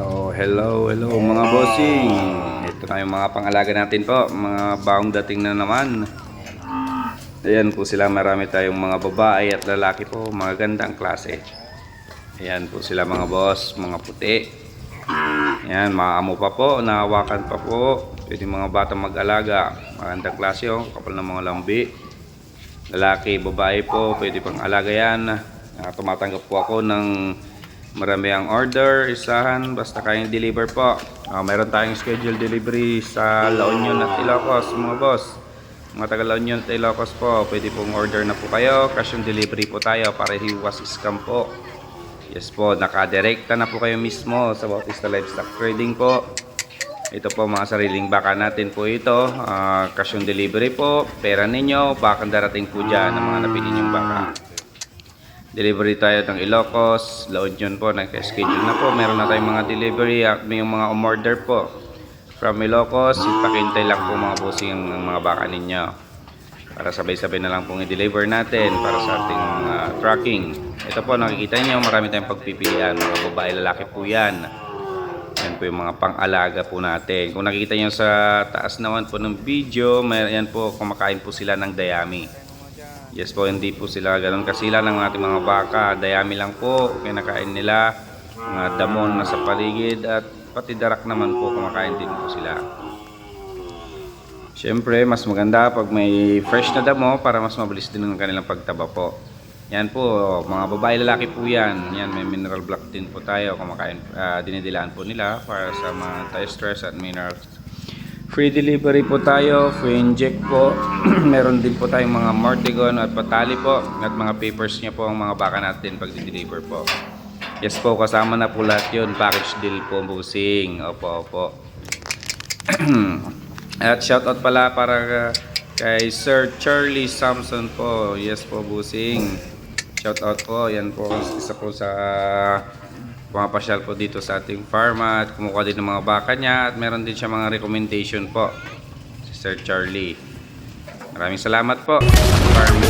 So, hello, hello mga bossing. Ito na yung mga pangalaga natin po. Mga baong dating na naman. Ayan po sila. Marami tayong mga babae at lalaki po. Mga gandang klase. Ayan po sila mga boss. Mga puti. Ayan, mga amo pa po. Nahawakan pa po. Pwede mga bata mag-alaga. Magandang klase oh. Kapal ng mga lambi. Lalaki, babae po. Pwede pang alaga yan. Ah, tumatanggap po ako ng marami ang order, isahan, basta kayang deliver po. Ah, meron tayong schedule delivery sa La Union at Ilocos, mga boss. Mga taga La Union at Ilocos po, pwede pong order na po kayo. Cash on delivery po tayo para hiwas scam po. Yes po, nakadirekta na po kayo mismo sa Bautista Livestock Trading po. Ito po mga sariling baka natin po ito. Ah, cash on delivery po. Pera ninyo, bakang darating po dyan ang mga napili nyong baka. Delivery tayo ng Ilocos, La Union po, nag-schedule na po. Meron na tayong mga delivery may yung mga umorder po. From Ilocos, ipakintay lang po mga bossing ang mga baka ninyo. Para sabay-sabay na lang pong i-deliver natin para sa ating mga tracking. Ito po, nakikita niyo marami tayong pagpipilian. Mga babae, lalaki po yan. Yan po yung mga pang-alaga po natin. Kung nakikita niyo sa taas naman po ng video, may, yan po, kumakain po sila ng dayami. Yes po, hindi po sila ganun kasila ng ating mga baka. Dayami lang po, kinakain nila. Mga damon na sa paligid at pati darak naman po, kumakain din po sila. Siyempre, mas maganda pag may fresh na damo para mas mabilis din ang kanilang pagtaba po. Yan po, mga babae lalaki po yan. Yan, may mineral block din po tayo. Kumakain, ah, dinidilaan po nila para sa mga anti-stress at minerals. Free delivery po tayo, free inject po. Meron din po tayong mga mortigon at patali po. At mga papers niya po ang mga baka natin pag deliver po. Yes po, kasama na po lahat yun. Package deal po, busing. Opo, opo. At shoutout pala para uh, kay Sir Charlie Samson po. Yes po, busing. Shoutout po. Yan po, isa po sa pumapasyal po dito sa ating farm at kumukuha din ng mga baka niya at meron din siya mga recommendation po. Si Sir Charlie. Maraming salamat po. Farm.